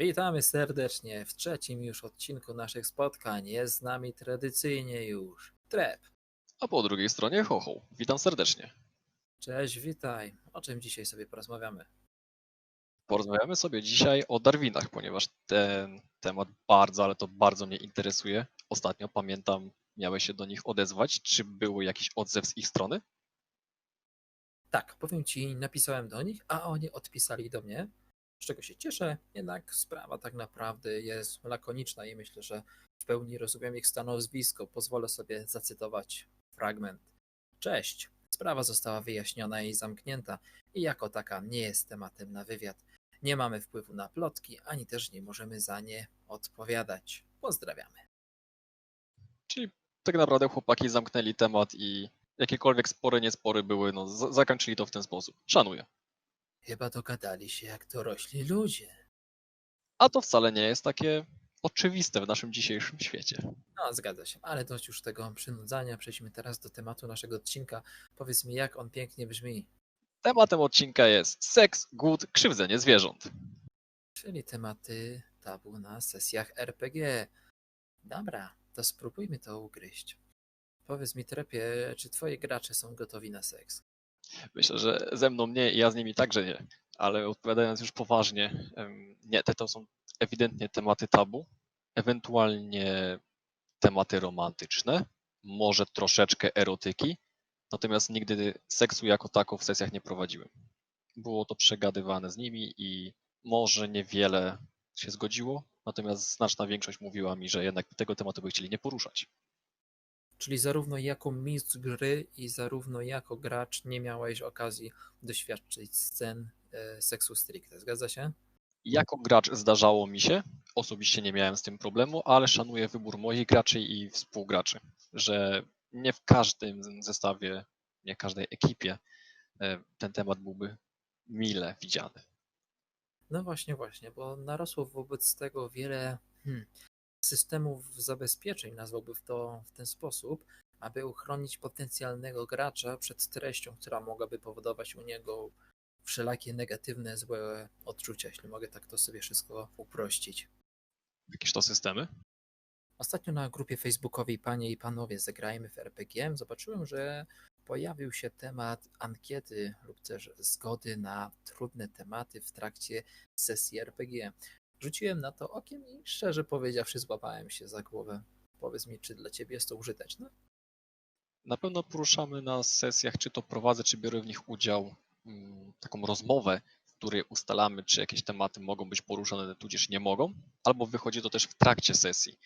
Witamy serdecznie w trzecim już odcinku naszych spotkań. Jest z nami tradycyjnie już Trep. A po drugiej stronie Hoho. Witam serdecznie. Cześć, witaj. O czym dzisiaj sobie porozmawiamy? Porozmawiamy sobie dzisiaj o Darwinach, ponieważ ten temat bardzo, ale to bardzo mnie interesuje. Ostatnio pamiętam, miałeś się do nich odezwać. Czy był jakiś odzew z ich strony? Tak, powiem ci, napisałem do nich, a oni odpisali do mnie, z czego się cieszę, jednak sprawa tak naprawdę jest lakoniczna i myślę, że w pełni rozumiem ich stanowisko. Pozwolę sobie zacytować fragment. Cześć, sprawa została wyjaśniona i zamknięta i jako taka nie jest tematem na wywiad. Nie mamy wpływu na plotki, ani też nie możemy za nie odpowiadać. Pozdrawiamy. Czyli tak naprawdę chłopaki zamknęli temat i jakiekolwiek spory, niespory były, no zakończyli to w ten sposób. Szanuję. Chyba dogadali się jak dorośli ludzie. A to wcale nie jest takie oczywiste w naszym dzisiejszym świecie. No, zgadza się, ale dość już tego przynudzania. Przejdźmy teraz do tematu naszego odcinka. Powiedz mi, jak on pięknie brzmi. Tematem odcinka jest seks, głód, krzywdzenie zwierząt. Czyli tematy tabu na sesjach RPG. Dobra, to spróbujmy to ugryźć. Powiedz mi, Trepie, czy twoi gracze są gotowi na seks? Myślę, że ze mną nie i ja z nimi także nie. Ale odpowiadając już poważnie, nie, te to są ewidentnie tematy tabu, ewentualnie tematy romantyczne, może troszeczkę erotyki, natomiast nigdy seksu jako tako w sesjach nie prowadziłem. Było to przegadywane z nimi i może niewiele się zgodziło, natomiast znaczna większość mówiła mi, że jednak tego tematu by chcieli nie poruszać. Czyli zarówno jako mistrz gry i zarówno jako gracz nie miałeś okazji doświadczyć scen e, seksu stricte, zgadza się? Jako gracz zdarzało mi się, osobiście nie miałem z tym problemu, ale szanuję wybór moich graczy i współgraczy, że nie w każdym zestawie, nie w każdej ekipie e, ten temat byłby mile widziany. No właśnie, właśnie, bo narosło wobec tego wiele hmm, systemów zabezpieczeń, nazwałbym to w ten sposób, aby uchronić potencjalnego gracza przed treścią, która mogłaby powodować u niego wszelakie negatywne, złe odczucia, jeśli mogę tak to sobie wszystko uprościć. Jakieś to systemy? Ostatnio na grupie facebookowej Panie i Panowie Zagrajmy w RPG zobaczyłem, że pojawił się temat ankiety lub też zgody na trudne tematy w trakcie sesji RPG. Rzuciłem na to okiem i szczerze powiedziawszy złapałem się za głowę. Powiedz mi, czy dla Ciebie jest to użyteczne? Na pewno poruszamy na sesjach, czy to prowadzę, czy biorę w nich udział, mm, taką rozmowę, w której ustalamy, czy jakieś tematy mogą być poruszone, tudzież nie mogą, albo wychodzi to też w trakcie sesji.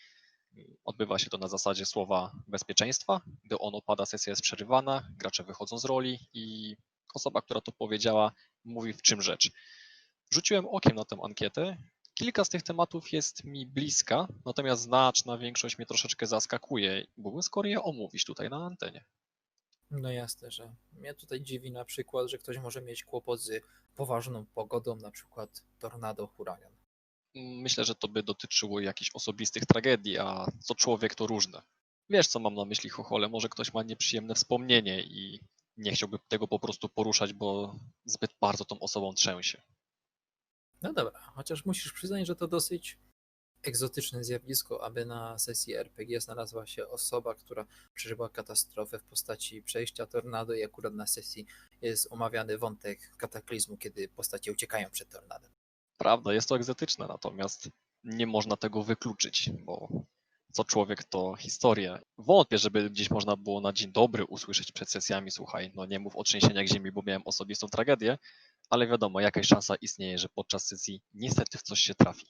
Odbywa się to na zasadzie słowa bezpieczeństwa. Gdy ono pada, sesja jest przerywana, gracze wychodzą z roli i osoba, która to powiedziała, mówi w czym rzecz. Rzuciłem okiem na tę ankietę. Kilka z tych tematów jest mi bliska, natomiast znaczna większość mnie troszeczkę zaskakuje. Byłbym skoro je omówić tutaj na antenie. No jasne, że mnie tutaj dziwi na przykład, że ktoś może mieć kłopot z poważną pogodą, na przykład tornado, huragan. Myślę, że to by dotyczyło jakichś osobistych tragedii, a co człowiek to różne. Wiesz, co mam na myśli, Chochole? Może ktoś ma nieprzyjemne wspomnienie i nie chciałby tego po prostu poruszać, bo zbyt bardzo tą osobą trzęsie. No dobra, chociaż musisz przyznać, że to dosyć egzotyczne zjawisko, aby na sesji RPG znalazła się osoba, która przeżyła katastrofę w postaci przejścia tornado i akurat na sesji jest omawiany wątek kataklizmu, kiedy postacie uciekają przed tornadem. Prawda, jest to egzotyczne, natomiast nie można tego wykluczyć, bo co człowiek to historia. Wątpię, żeby gdzieś można było na dzień dobry usłyszeć przed sesjami, słuchaj, no nie mów o trzęsieniach ziemi, bo miałem osobistą tragedię, ale wiadomo, jakaś szansa istnieje, że podczas sesji niestety w coś się trafi.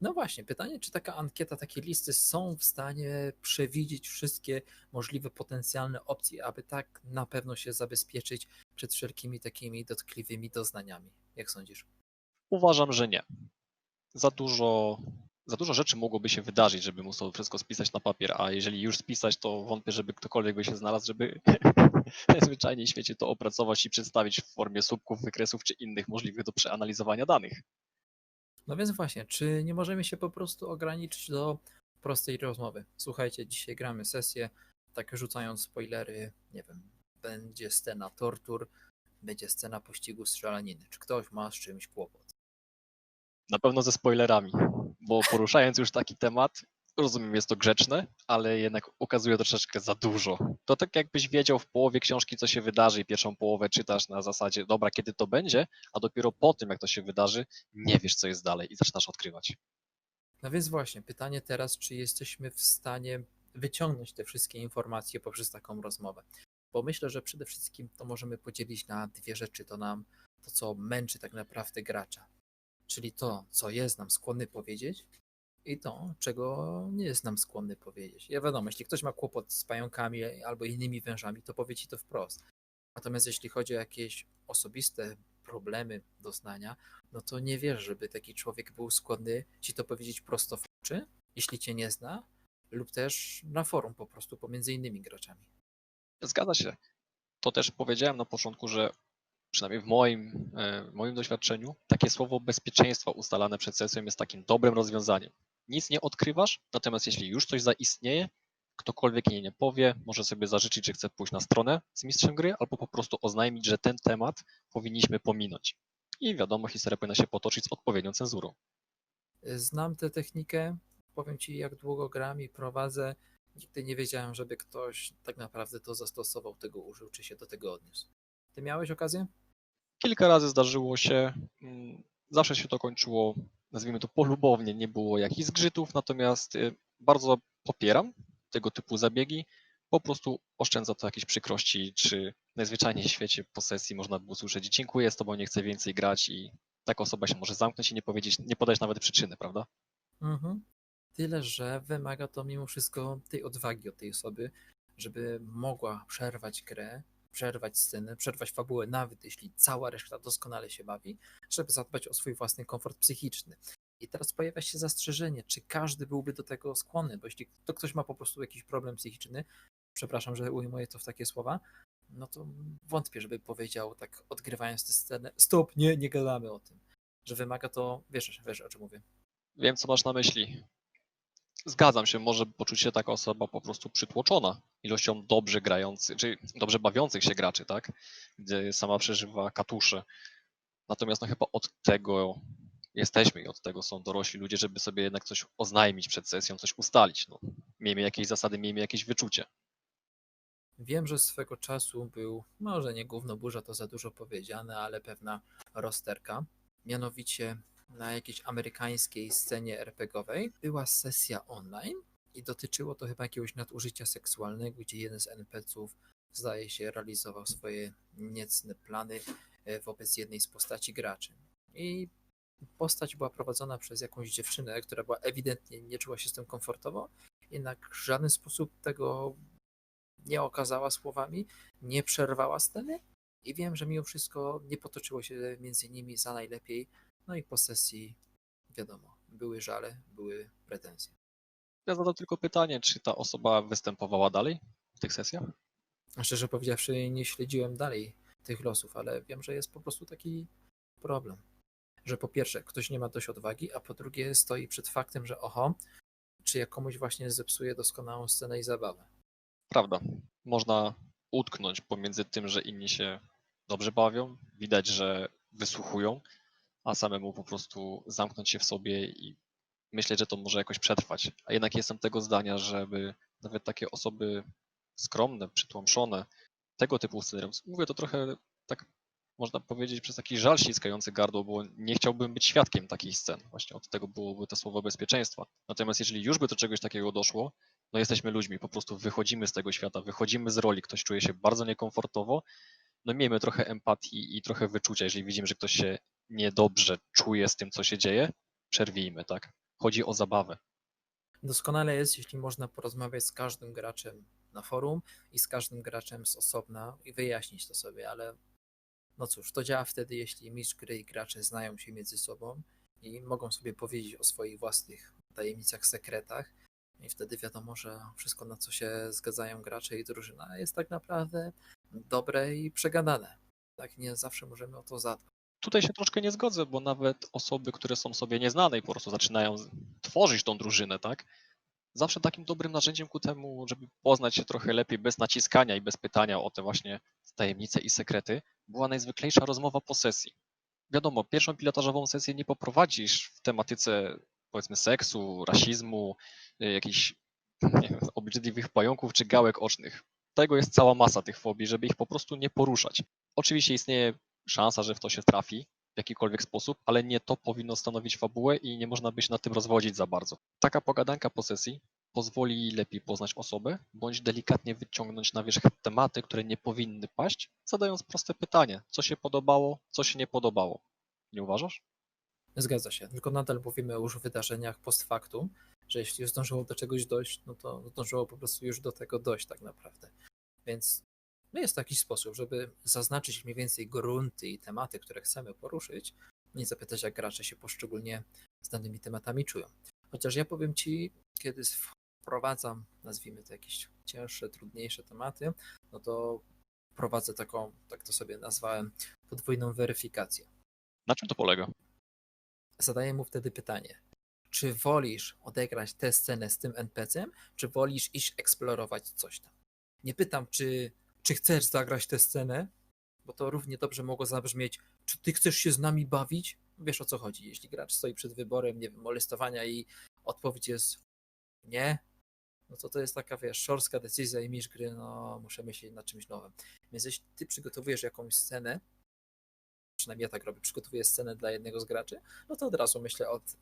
No właśnie, pytanie, czy taka ankieta, takie listy są w stanie przewidzieć wszystkie możliwe potencjalne opcje, aby tak na pewno się zabezpieczyć przed wszelkimi takimi dotkliwymi doznaniami. Jak sądzisz? Uważam, że nie. Za dużo, za dużo rzeczy mogłoby się wydarzyć, żeby móc to wszystko spisać na papier, a jeżeli już spisać, to wątpię, żeby ktokolwiek by się znalazł, żeby najzwyczajniej w świecie to opracować i przedstawić w formie słupków, wykresów czy innych możliwych do przeanalizowania danych. No więc właśnie, czy nie możemy się po prostu ograniczyć do prostej rozmowy? Słuchajcie, dzisiaj gramy sesję, tak rzucając spoilery, nie wiem, będzie scena tortur, będzie scena pościgu strzelaniny. Czy ktoś ma z czymś kłopot? Na pewno ze spoilerami, bo poruszając już taki temat, rozumiem, jest to grzeczne, ale jednak ukazuje troszeczkę za dużo. To tak jakbyś wiedział w połowie książki, co się wydarzy i pierwszą połowę czytasz na zasadzie, dobra, kiedy to będzie, a dopiero po tym, jak to się wydarzy, nie wiesz, co jest dalej i zaczynasz odkrywać. No więc właśnie, pytanie teraz, czy jesteśmy w stanie wyciągnąć te wszystkie informacje poprzez taką rozmowę. Bo myślę, że przede wszystkim to możemy podzielić na dwie rzeczy. To nam to, co męczy tak naprawdę gracza. Czyli to, co jest nam skłonny powiedzieć i to, czego nie jest nam skłonny powiedzieć. Ja wiadomo, jeśli ktoś ma kłopot z pająkami albo innymi wężami, to powie ci to wprost. Natomiast jeśli chodzi o jakieś osobiste problemy doznania, no to nie wiesz, żeby taki człowiek był skłonny ci to powiedzieć prosto w oczy, jeśli cię nie zna, lub też na forum po prostu pomiędzy innymi graczami. Zgadza się. To też powiedziałem na początku, że przynajmniej w moim, e, w moim doświadczeniu, takie słowo bezpieczeństwa ustalane przed sesją jest takim dobrym rozwiązaniem. Nic nie odkrywasz, natomiast jeśli już coś zaistnieje, ktokolwiek jej nie powie, może sobie zażyczyć, że chce pójść na stronę z mistrzem gry, albo po prostu oznajmić, że ten temat powinniśmy pominąć. I wiadomo, historia powinna się potoczyć z odpowiednią cenzurą. Znam tę technikę, powiem ci, jak długo gram i prowadzę. Nigdy nie wiedziałem, żeby ktoś tak naprawdę to zastosował, tego użył, czy się do tego odniósł. Ty miałeś okazję? Kilka razy zdarzyło się, mm, zawsze się to kończyło, nazwijmy to polubownie, nie było jakichś zgrzytów, natomiast y, bardzo popieram tego typu zabiegi. Po prostu oszczędza to jakieś przykrości, czy najzwyczajniej w świecie po sesji można było usłyszeć dziękuję, z tobą nie chcę więcej grać i taka osoba się może zamknąć i nie powiedzieć, nie podać nawet przyczyny, prawda? Mhm. Tyle, że wymaga to mimo wszystko tej odwagi od tej osoby, żeby mogła przerwać grę, przerwać scenę, przerwać fabułę, nawet jeśli cała reszta doskonale się bawi, żeby zadbać o swój własny komfort psychiczny. I teraz pojawia się zastrzeżenie, czy każdy byłby do tego skłonny, bo jeśli to ktoś ma po prostu jakiś problem psychiczny, przepraszam, że ujmuję to w takie słowa, no to wątpię, żeby powiedział tak odgrywając tę scenę, stop, nie, nie gadamy o tym. Że wymaga to, wiesz, wiesz o czym mówię. Wiem, co masz na myśli. Zgadzam się, może poczuć się taka osoba po prostu przytłoczona ilością dobrze grających, czy dobrze bawiących się graczy, tak? Gdzie sama przeżywa katusze. Natomiast no chyba od tego jesteśmy i od tego są dorośli ludzie, żeby sobie jednak coś oznajmić przed sesją, coś ustalić. No, miejmy jakieś zasady, miejmy jakieś wyczucie. Wiem, że swego czasu był, może nie gówno burza to za dużo powiedziane, ale pewna rozterka. Mianowicie na jakiejś amerykańskiej scenie RPGowej była sesja online i dotyczyło to chyba jakiegoś nadużycia seksualnego, gdzie jeden z NPC-ów zdaje się realizował swoje niecne plany e, wobec jednej z postaci graczy. I postać była prowadzona przez jakąś dziewczynę, która była ewidentnie nie czuła się z tym komfortowo, jednak w żaden sposób tego nie okazała słowami, nie przerwała sceny i wiem, że mimo wszystko nie potoczyło się między nimi za najlepiej. No i po sesji, wiadomo, były żale, były pretensje. Ja zadam tylko pytanie, czy ta osoba występowała dalej w tych sesjach? Szczerze powiedziawszy, nie śledziłem dalej tych losów, ale wiem, że jest po prostu taki problem. Że po pierwsze, ktoś nie ma dość odwagi, a po drugie stoi przed faktem, że oho, czy ja komuś właśnie zepsuje doskonałą scenę i zabawę. Prawda. Można utknąć pomiędzy tym, że inni się dobrze bawią, widać, że wysłuchują, a samemu po prostu zamknąć się w sobie i myśleć, że to może jakoś przetrwać. A jednak jestem tego zdania, żeby nawet takie osoby skromne, przytłamszone, tego typu scenariusz, mówię to trochę tak można powiedzieć przez taki żal ściskający gardło, bo nie chciałbym być świadkiem takich scen. Właśnie od tego byłoby to słowo bezpieczeństwa. Natomiast jeżeli już by do czegoś takiego doszło, no jesteśmy ludźmi, po prostu wychodzimy z tego świata, wychodzimy z roli, ktoś czuje się bardzo niekomfortowo, no miejmy trochę empatii i trochę wyczucia, jeżeli widzimy, że ktoś się niedobrze czuje z tym, co się dzieje, przerwijmy, tak? Chodzi o zabawę. Doskonale jest, jeśli można porozmawiać z każdym graczem na forum i z każdym graczem z osobna i wyjaśnić to sobie, ale no cóż, to działa wtedy, jeśli mistrz gry i gracze znają się między sobą i mogą sobie powiedzieć o swoich własnych tajemnicach, sekretach i wtedy wiadomo, że wszystko na co się zgadzają gracze i drużyna jest tak naprawdę dobre i przegadane. Tak nie zawsze możemy o to zadbać. Tutaj się troszkę nie zgodzę, bo nawet osoby, które są sobie nieznane i po prostu zaczynają tworzyć tą drużynę, tak? Zawsze takim dobrym narzędziem ku temu, żeby poznać się trochę lepiej bez naciskania i bez pytania o te właśnie tajemnice i sekrety, była najzwyklejsza rozmowa po sesji. wiadomo, pierwszą pilotażową sesję nie poprowadzisz w tematyce powiedzmy seksu, rasizmu, y, jakichś nie wiem, pająków czy gałek ocznych. Tego jest cała masa tych fobii, żeby ich po prostu nie poruszać. Oczywiście istnieje szansa, że w to się trafi w jakikolwiek sposób, ale nie to powinno stanowić fabułę i nie można by się na tym rozwodzić za bardzo. Taka pogadanka po sesji pozwoli lepiej poznać osobę, bądź delikatnie wyciągnąć na wierzch tematy, które nie powinny paść, zadając proste pytanie, co się podobało, co się nie podobało. Nie uważasz? Zgadza się, tylko nadal mówimy o już wydarzeniach post factum, że jeśli zdążyło do czegoś dojść, no to zdążyło po prostu już do tego dojść tak naprawdę. Więc no jest to jakiś sposób, żeby zaznaczyć mniej więcej grunty i tematy, które chcemy poruszyć, i zapytać, jak gracze się poszczególnie z danymi tematami czują. Chociaż ja powiem Ci, kiedy wprowadzam, nazwijmy to jakieś cięższe, trudniejsze tematy, no to prowadzę taką, tak to sobie nazwałem, podwójną weryfikację. Na czym to polega? Zadaję mu wtedy pytanie, czy wolisz odegrać tę scenę z tym NPC-em, czy wolisz iść eksplorować coś tam? Nie pytam, czy, czy chcesz zagrać tę scenę, bo to równie dobrze mogło zabrzmieć, czy ty chcesz się z nami bawić? Wiesz o co chodzi. Jeśli gracz stoi przed wyborem, nie wiem, molestowania i odpowiedź jest nie, no to to jest taka, wiesz, szorska decyzja i mistrz gry, no muszę myśleć nad czymś nowym. Więc jeśli ty przygotowujesz jakąś scenę, przynajmniej ja tak robię, przygotowuję scenę dla jednego z graczy, no to od razu myślę od,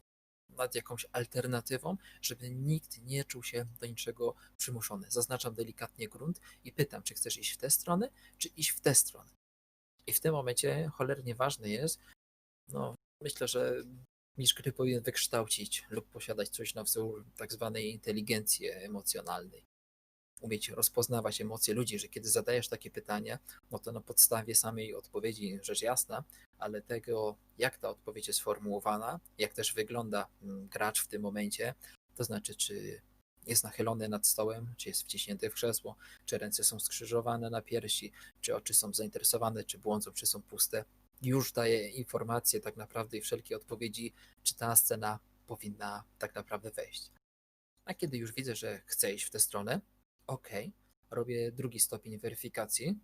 nad jakąś alternatywą, żeby nikt nie czuł się do niczego przymuszony. Zaznaczam delikatnie grunt i pytam, czy chcesz iść w tę stronę, czy iść w tę stronę. I w tym momencie cholernie ważne jest, no myślę, że mistrz gry powinien wykształcić lub posiadać coś na wzór tak zwanej inteligencji emocjonalnej. Umieć rozpoznawać emocje ludzi, że kiedy zadajesz takie pytanie, no to na podstawie samej odpowiedzi rzecz jasna, ale tego, jak ta odpowiedź jest sformułowana, jak też wygląda mm, gracz w tym momencie, to znaczy, czy jest nachylony nad stołem, czy jest wciśnięty w krzesło, czy ręce są skrzyżowane na piersi, czy oczy są zainteresowane, czy błądzą, czy są puste, już daje informacje tak naprawdę i wszelkie odpowiedzi, czy ta scena powinna tak naprawdę wejść. A kiedy już widzę, że chcę iść w tę stronę, ok, robię drugi stopień weryfikacji,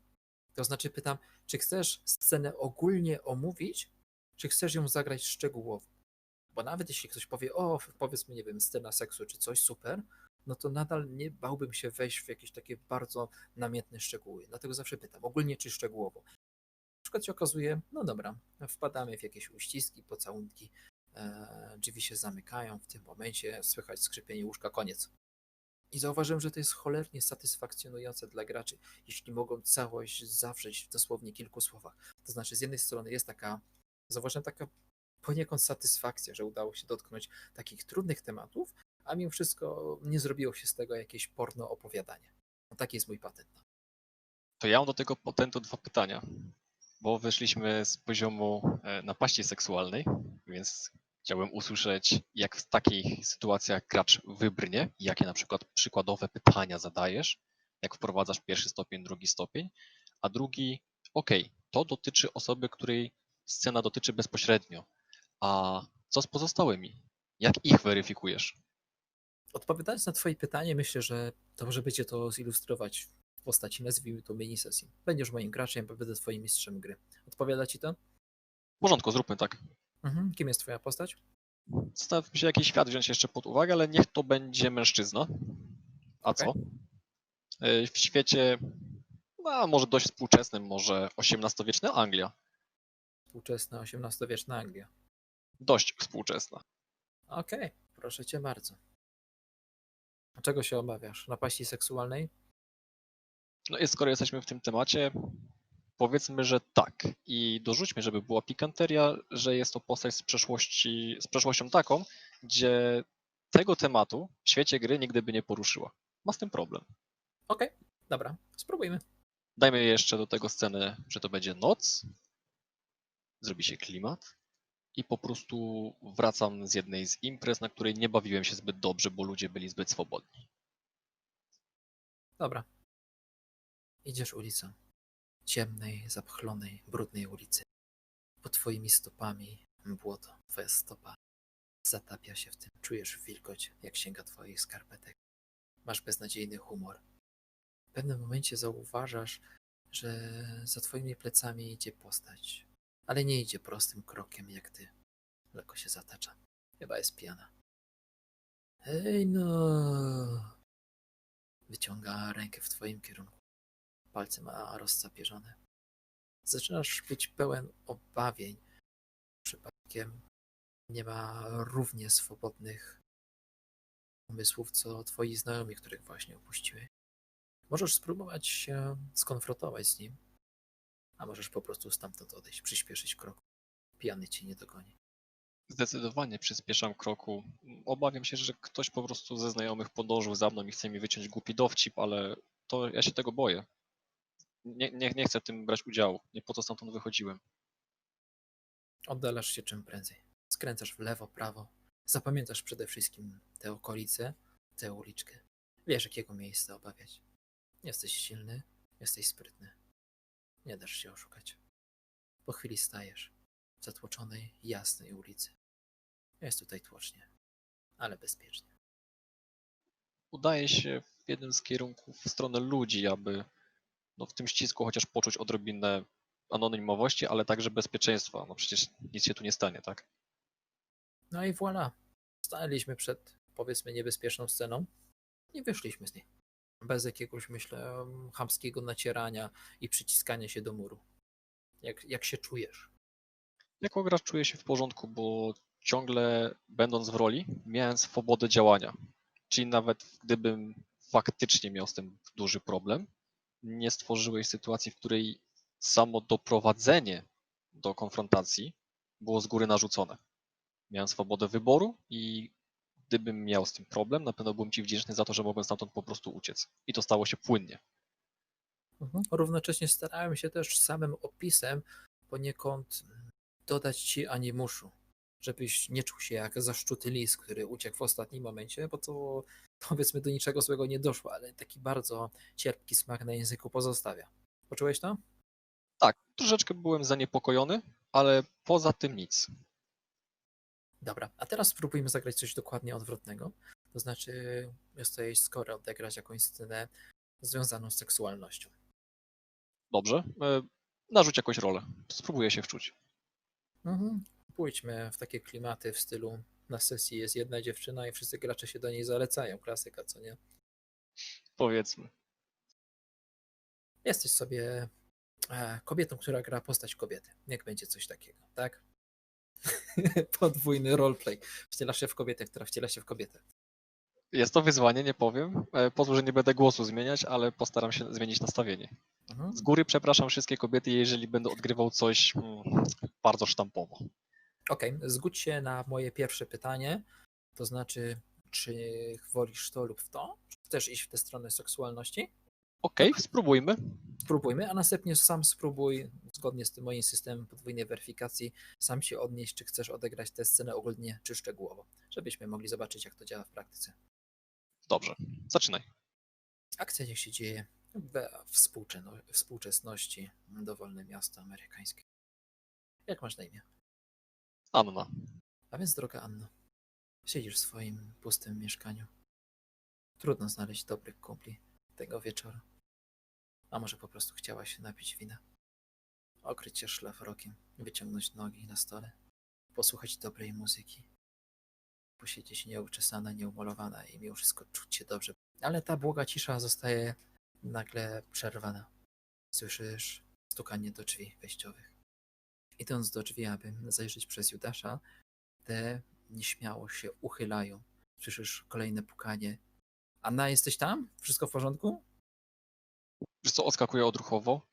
to znaczy pytam, czy chcesz scenę ogólnie omówić, czy chcesz ją zagrać szczegółowo? Bo nawet jeśli ktoś powie, o, powiedzmy, nie wiem, scena seksu czy coś, super, no to nadal nie bałbym się wejść w jakieś takie bardzo namiętne szczegóły. Dlatego zawsze pytam, ogólnie czy szczegółowo. Na przykład się okazuje, no dobra, wpadamy w jakieś uściski, pocałunki, e, drzwi się zamykają, w tym momencie słychać skrzypienie łóżka, koniec. I zauważyłem, że to jest cholernie satysfakcjonujące dla graczy, jeśli mogą całość zawrzeć w dosłownie kilku słowach. To znaczy, z jednej strony jest taka, zauważyłem taka poniekąd satysfakcja, że udało się dotknąć takich trudnych tematów, a mimo wszystko nie zrobiło się z tego jakieś porno opowiadanie. No, taki jest mój patent. To ja mam do tego patentu dwa pytania, bo wyszliśmy z poziomu e, napaści seksualnej, więc chciałbym usłyszeć, jak w takich sytuacjach gracz wybrnie, jakie na przykład przykładowe pytania zadajesz, jak wprowadzasz pierwszy stopień, drugi stopień, a drugi, ok, to dotyczy osoby, której scena dotyczy bezpośrednio, a co z pozostałymi? Jak ich weryfikujesz? Odpowiadając na Twoje pytanie, myślę, że dobrze będzie to zilustrować w postaci, nazwijmy to mini sesji. Będziesz moim graczem, będę Twoim mistrzem gry. Odpowiada Ci to? W porządku, zróbmy tak. Mhm. Kim jest Twoja postać? Zastanówmy się, jaki świat wziąć jeszcze pod uwagę, ale niech to będzie mężczyzna. A Okej. co? E, W świecie, no, może dość współczesnym, może XVIII-wieczna Anglia. Współczesna XVIII-wieczna Anglia. Dość współczesna. Okej, proszę Cię bardzo. A Czego się obawiasz? Napaści seksualnej? No i skoro jesteśmy w tym temacie, powiedzmy, że tak. I dorzućmy, żeby była pikanteria, że jest to postać z przeszłości, z przeszłością taką, gdzie tego tematu w świecie gry nigdy by nie poruszyła. Ma z tym problem. Okej, dobra, spróbujmy. Dajmy jeszcze do tego scenę, że to będzie noc, zrobi się klimat i po prostu wracam z jednej z imprez, na której nie bawiłem się zbyt dobrze, bo ludzie byli zbyt swobodni. Dobra. Idziesz ulicą. Ciemnej, zapchlonej, brudnej ulicy. Pod twoimi stopami błoto. Twoja stopa zatapia się w tym. Czujesz wilgoć, jak sięga twoich skarpetek. Masz beznadziejny humor. W pewnym momencie zauważasz, że za twoimi plecami idzie postać. ale nie idzie prostym krokiem jak ty. Lekko się zatacza. Chyba jest pijana. Hej no. Wyciąga rękę w twoim kierunku. Palce ma rozcapierzone. Zaczynasz być pełen obawień. Przypadkiem nie ma równie swobodnych umysłów, co twoi znajomi, których właśnie opuściłeś. Możesz spróbować się skonfrontować z nim, a możesz po prostu stamtąd odejść, przyspieszyć krok. Pijany cię nie dogoni. Zdecydowanie przyspieszam kroku. Obawiam się, że ktoś po prostu ze znajomych podążył za mną i chce mi wyciąć głupi dowcip, ale to ja się tego boję. Nie, nie, nie chcę w tym brać udziału. Nie po to stamtąd wychodziłem. Oddalasz się czym prędzej. Skręcasz w lewo, prawo. Zapamiętasz przede wszystkim te okolice, tę uliczkę. Wiesz, jakiego miejsca obawiać. Jesteś silny, jesteś sprytny. Nie dasz się oszukać. Po chwili stajesz w zatłoczonej, jasnej ulicy. Jest tutaj tłocznie, ale bezpiecznie. Udaje się w jednym z kierunków w stronę ludzi, aby no, w tym ścisku chociaż poczuć odrobinę anonimowości, ale także bezpieczeństwa. No przecież nic się tu nie stanie, tak? No i voilà. Stanęliśmy przed, powiedzmy, niebezpieczną sceną i wyszliśmy z niej. Bez jakiegoś, myślę, chamskiego nacierania i przyciskania się do muru. Jak, jak się czujesz? Jako gracz czuję się w porządku, bo ciągle będąc w roli, miałem swobodę działania. Czyli nawet gdybym faktycznie miał z tym duży problem, nie stworzyłeś sytuacji, w której samo doprowadzenie do konfrontacji było z góry narzucone. Miałem swobodę wyboru i gdybym miał z tym problem, na pewno byłem Ci wdzięczny za to, że mogłem stamtąd po prostu uciec. I to stało się płynnie. Mhm. Równocześnie starałem się też samym opisem poniekąd dodać ci animuszu, żebyś nie czuł się jak zaszczuty lis, który uciekł w ostatnim momencie, bo to powiedzmy do niczego złego nie doszło, ale taki bardzo cierpki smak na języku pozostawia. Poczułeś to? Tak, troszeczkę byłem zaniepokojony, ale poza tym nic. Dobra, a teraz spróbujmy zagrać coś dokładnie odwrotnego. To znaczy, jesteś skory odegrać jakąś scenę związaną z seksualnością. Dobrze. E, Narzuć jakąś rolę. Spróbuję się wczuć. Mhm. Pójdźmy w takie klimaty w stylu na sesji jest jedna dziewczyna i wszyscy gracze się do niej zalecają. Klasyka, co nie? Powiedzmy. Jesteś sobie e, kobietą, która gra postać kobiety. Niech będzie coś takiego, tak? Podwójny roleplay. Wcielasz się w kobietę, która wciela się w kobietę. Jest to wyzwanie, nie powiem. E, Pozwól, że nie będę głosu zmieniać, ale postaram się zmienić nastawienie. Mhm. Z góry przepraszam wszystkie kobiety, jeżeli będę odgrywał coś mm, bardzo sztampowo. Okej, zgódź się na moje pierwsze pytanie. To znaczy, czy wolisz to lub w to? Czy chcesz iść w tę stronę seksualności? Okej, spróbujmy. Spróbujmy, a następnie sam spróbuj, zgodnie z tym moim systemem podwójnej weryfikacji, sam się odnieść, czy chcesz odegrać tę scenę ogólnie, czy szczegółowo, żebyśmy mogli zobaczyć, jak to działa w praktyce. Dobrze, zaczynaj. Akcja niech się dzieje we współczesności dowolne miasto amerykańskie. Jak masz na imię? Anna. A więc, droga Anno, siedzisz w swoim pustym mieszkaniu. Trudno znaleźć dobrych kumpli tego wieczoru. A może po prostu chciałaś się napić wina? Okryć się szlafrokiem, wyciągnąć nogi na stole, posłuchać dobrej muzyki. Posiedzieć nieuczesana, nieumalowana i mimo wszystko czuć się dobrze. Ale ta błoga cisza zostaje nagle przerwana. Słyszysz stukanie do drzwi wejściowych. Idąc do drzwi, aby zajrzeć przez Judasza, te nieśmiało się uchylają. Słyszysz kolejne pukanie. Anna, jesteś tam? Wszystko w porządku? Wiesz co, odskakuję odruchowo.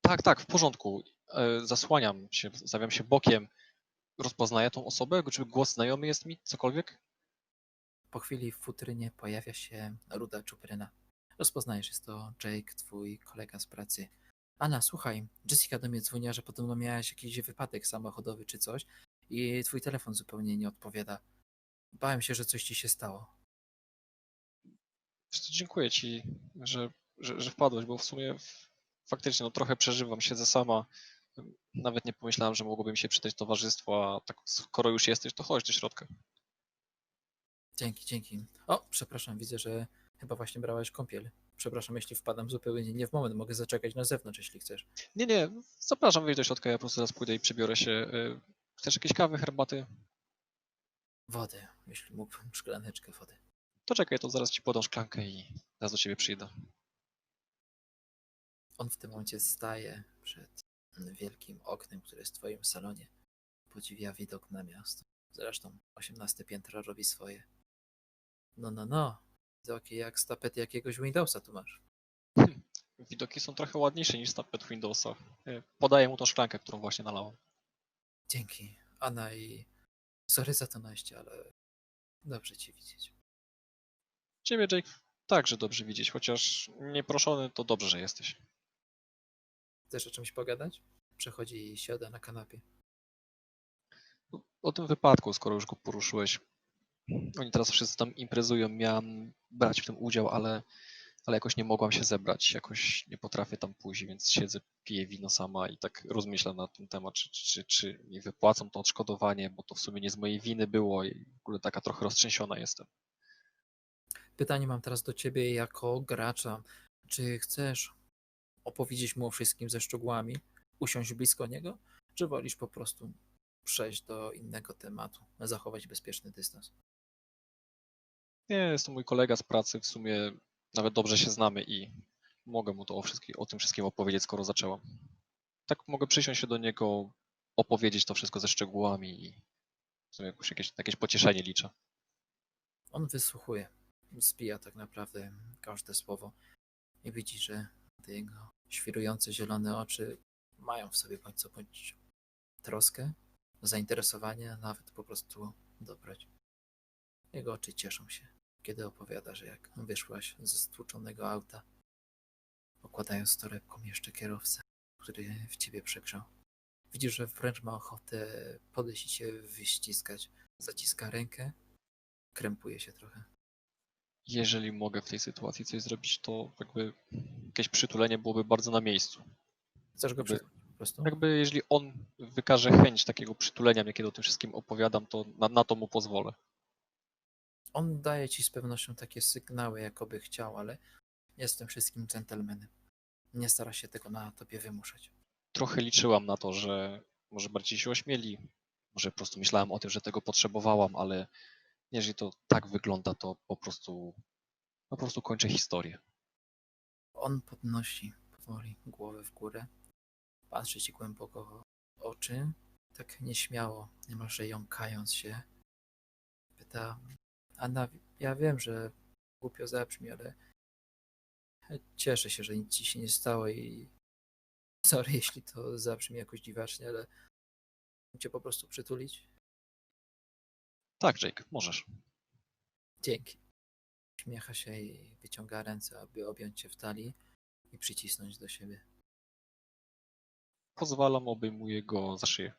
Tak, tak, w porządku. E, Zasłaniam się, stawiam się bokiem. Rozpoznaję tą osobę? Czy głos znajomy jest mi? Cokolwiek? Po chwili w futrynie pojawia się ruda czupryna. Rozpoznajesz, jest to Jake, twój kolega z pracy. Anna, słuchaj, Jessica do mnie dzwoniła, że podobno miałaś jakiś wypadek samochodowy czy coś i twój telefon zupełnie nie odpowiada. Bałem się, że coś ci się stało. Wiesz co, dziękuję ci, że, że, że wpadłeś, bo w sumie faktycznie no, trochę przeżywam, siedzę sama. Nawet nie pomyślałem, że mogłoby mi się przydać towarzystwo, a tak skoro już jesteś, to chodź do środka. Dzięki, dzięki. O, przepraszam, widzę, że chyba właśnie brałaś kąpiel. Przepraszam, jeśli wpadam zupełnie nie w moment, mogę zaczekać na zewnątrz, jeśli chcesz. Nie, nie, zapraszam wejść do środka, ja po prostu zaraz pójdę i przebiorę się. Y, Chcesz jakieś kawy, herbaty? Wody, jeśli mógłbym, szklaneczkę wody. To czekaj, to zaraz ci podam szklankę i zaraz do ciebie przyjdę. On w tym momencie staje przed wielkim oknem, które jest w twoim salonie. Podziwia widok na miasto. Zresztą 18 piętro robi swoje. No, no, no. Widoki jak z tapety jakiegoś Windowsa tu masz. Widoki są trochę ładniejsze niż tapet Windowsa. Y, Podaję mu tą szklankę, którą właśnie nalałem. Dzięki, Anna i... Sorry za to naście, ale dobrze cię widzieć. Ciebie, Jake, także dobrze widzieć, chociaż nieproszony, to dobrze, że jesteś. Chcesz o czymś pogadać? Przechodzi i siada na kanapie. O tym wypadku, skoro już go poruszyłeś. Oni teraz wszyscy tam imprezują, miałem brać w tym udział, ale, ale jakoś nie mogłam się zebrać, jakoś nie potrafię tam pójść, więc siedzę, piję wino sama i tak rozmyślam na ten temat, czy, czy, czy mi wypłacą to odszkodowanie, bo to w sumie nie z mojej winy było i w ogóle taka trochę roztrzęsiona jestem. Pytanie mam teraz do ciebie jako gracza. Czy chcesz opowiedzieć mu o wszystkim ze szczegółami, usiąść blisko niego, czy wolisz po prostu przejść do innego tematu, zachować bezpieczny dystans? Nie, jest to mój kolega z pracy, w sumie nawet dobrze się znamy i mogę mu to o, o tym wszystkim opowiedzieć, skoro zaczęłam. Tak mogę przysiąść się do niego, opowiedzieć to wszystko ze szczegółami i w sumie jakieś, jakieś pocieszenie liczę. On wysłuchuje, spija tak naprawdę każde słowo i widzi, że te jego świrujące zielone oczy mają w sobie bądź co bądź troskę, zainteresowanie, nawet po prostu dobroć. Jego oczy cieszą się, kiedy opowiada, że jak wyszłaś ze stłuczonego auta, okładając torebką jeszcze kierowcę, który w ciebie przegrzał. Widzisz, że wręcz ma ochotę podejść i cię wyściskać. Zaciska rękę, krępuje się trochę. Jeżeli mogę w tej sytuacji coś zrobić, to jakby jakieś przytulenie byłoby bardzo na miejscu. Chcesz go przytulić po prostu? Jakby jeżeli on wykaże chęć takiego przytulenia mnie, kiedy o tym wszystkim opowiadam, to na, na to mu pozwolę. On daje ci z pewnością takie sygnały, jakoby chciał, ale jest tym wszystkim dżentelmenem. Nie stara się tego na tobie wymuszać. trochę liczyłam na to, że może bardziej się ośmieli, może po prostu myślałem o tym, że tego potrzebowałam, ale jeżeli to tak wygląda, to po prostu po prostu kończę historię. On podnosi powoli głowę w górę, patrzy ci głęboko w oczy, tak nieśmiało, niemalże jąkając się. Pyta, Anna, ja wiem, że głupio zabrzmi, ale cieszę się, że nic ci się nie stało i sorry, jeśli to zabrzmi jakoś dziwacznie, ale chcę cię po prostu przytulić. Tak, Jake, możesz. Dzięki. Śmiecha się i wyciąga ręce, aby objąć cię w talii i przycisnąć do siebie. Pozwalam, obejmuję go za szyję.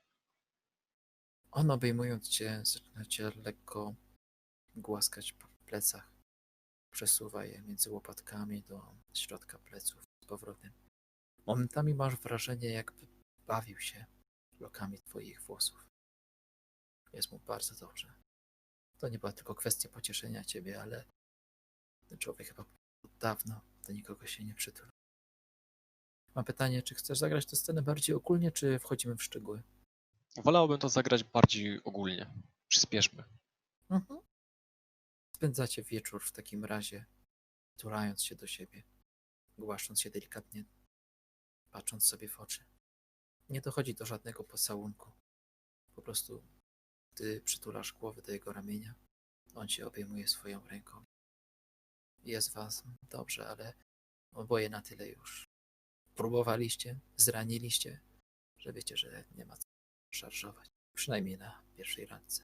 On obejmując cię, zaczyna cię lekko głaskać po plecach. Przesuwa je między łopatkami do środka pleców z powrotem. Momentami masz wrażenie, jakby bawił się lokami twoich włosów. Jest mu bardzo dobrze. To nie była tylko kwestia pocieszenia ciebie, ale ten człowiek chyba od dawno do nikogo się nie przytulił. Mam pytanie, czy chcesz zagrać tę scenę bardziej ogólnie, czy wchodzimy w szczegóły? Wolałbym to zagrać bardziej ogólnie. Przyspieszmy. Mhm. Spędzacie wieczór w takim razie, tulając się do siebie, głaszcząc się delikatnie, patrząc sobie w oczy. Nie dochodzi do żadnego pocałunku. Po prostu ty przytulasz głowę do jego ramienia, on cię obejmuje swoją ręką. Jest was dobrze, ale oboje na tyle już próbowaliście, zraniliście, że wiecie, że nie ma co szarżować. Przynajmniej na pierwszej randce.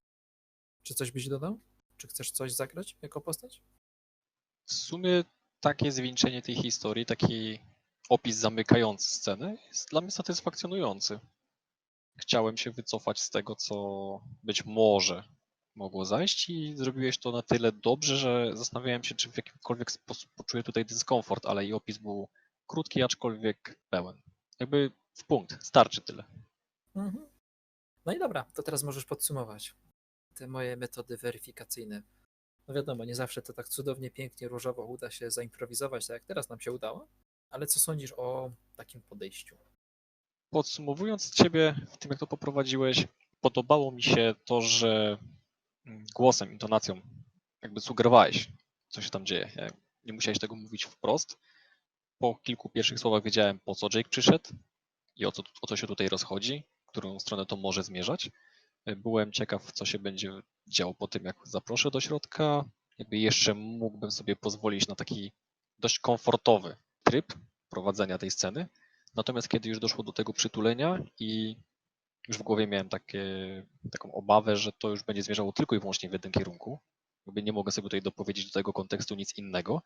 Czy coś byś dodał? Czy chcesz coś zagrać jako postać? W sumie takie zwieńczenie tej historii, taki opis zamykający scenę jest dla mnie satysfakcjonujący. Chciałem się wycofać z tego, co być może mogło zajść i zrobiłeś to na tyle dobrze, że zastanawiałem się, czy w jakimkolwiek sposób poczuję tutaj dyskomfort, ale i opis był krótki, aczkolwiek pełen. Jakby w punkt, starczy tyle. Mhm. No i dobra, to teraz możesz podsumować te moje metody weryfikacyjne. No wiadomo, nie zawsze to tak cudownie, pięknie, różowo uda się zaimprowizować, tak jak teraz nam się udało. Ale co sądzisz o takim podejściu? Podsumowując ciebie w tym, jak to poprowadziłeś, podobało mi się to, że mm, głosem, intonacją jakby sugerowałeś, co się tam dzieje. Ja Nie musiałeś tego mówić wprost. Po kilku pierwszych słowach wiedziałem, po co Jake przyszedł i o co, o co się tutaj rozchodzi, którą stronę to może zmierzać. Byłem ciekaw, co się będzie działo po tym, jak zaproszę do środka. Jakby jeszcze mógłbym sobie pozwolić na taki dość komfortowy tryb prowadzenia tej sceny. Natomiast kiedy już doszło do tego przytulenia i już w głowie miałem takie, taką obawę, że to już będzie zmierzało tylko i wyłącznie w jednym kierunku, jakby nie mogę sobie tutaj dopowiedzieć do tego kontekstu nic innego,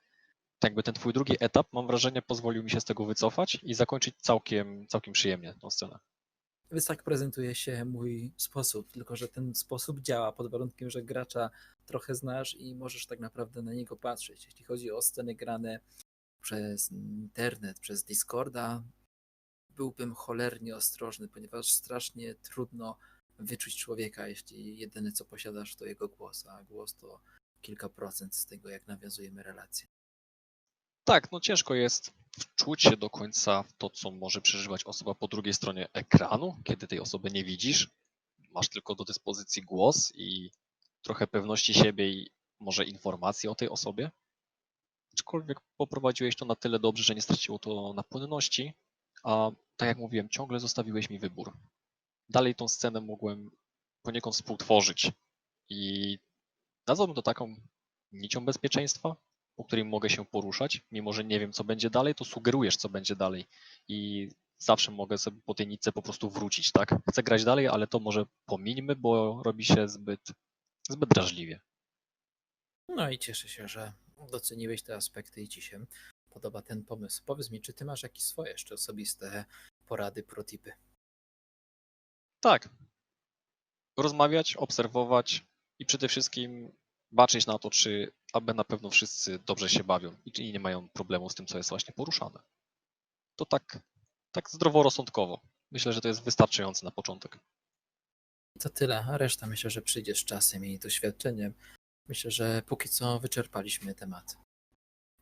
jakby ten twój drugi etap, mam wrażenie, pozwolił mi się z tego wycofać i zakończyć całkiem, całkiem przyjemnie tą scenę. Więc tak prezentuje się mój sposób, tylko że ten sposób działa pod warunkiem, że gracza trochę znasz i możesz tak naprawdę na niego patrzeć. Jeśli chodzi o sceny grane przez internet, przez Discorda, byłbym cholernie ostrożny, ponieważ strasznie trudno wyczuć człowieka, jeśli jedyne co posiadasz to jego głos, a głos to kilka procent z tego, jak nawiązujemy relacje. Tak, no ciężko jest wczuć się do końca w to, co może przeżywać osoba po drugiej stronie ekranu, kiedy tej osoby nie widzisz. Masz tylko do dyspozycji głos i trochę pewności siebie i może informacji o tej osobie. Aczkolwiek poprowadziłeś to na tyle dobrze, że nie straciło to na płynności, a tak jak mówiłem, ciągle zostawiłeś mi wybór. Dalej tą scenę mogłem poniekąd współtworzyć i nazwałbym to taką nicią bezpieczeństwa, po której mogę się poruszać. Mimo, że nie wiem, co będzie dalej, to sugerujesz, co będzie dalej. I zawsze mogę sobie po tej nitce po prostu wrócić, tak? Chcę grać dalej, ale to może pomińmy, bo robi się zbyt, zbyt drażliwie. No i cieszę się, że doceniłeś te aspekty i ci się podoba ten pomysł. Powiedz mi, czy ty masz jakieś swoje jeszcze osobiste porady, protipy? Tak. Rozmawiać, obserwować i przede wszystkim baczyć na to, czy aby na pewno wszyscy dobrze się bawią i nie mają problemu z tym, co jest właśnie poruszane. To tak, tak zdroworozsądkowo. Myślę, że to jest wystarczające na początek. To tyle, a reszta myślę, że przyjdzie z czasem i doświadczeniem. Myślę, że póki co wyczerpaliśmy temat.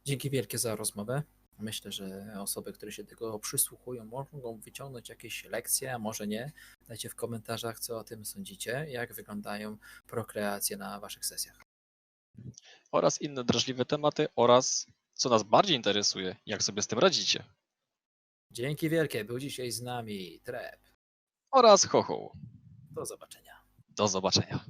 Dzięki wielkie za rozmowę. Myślę, że osoby, które się tego przysłuchują, mogą wyciągnąć jakieś lekcje, a może nie. Dajcie w komentarzach, co o tym sądzicie, jak wyglądają prokreacje na waszych sesjach. Oraz inne drażliwe tematy oraz, co nas bardziej interesuje, jak sobie z tym radzicie. Dzięki wielkie, był dzisiaj z nami Trep. Oraz ho, ho. Do zobaczenia. Do zobaczenia.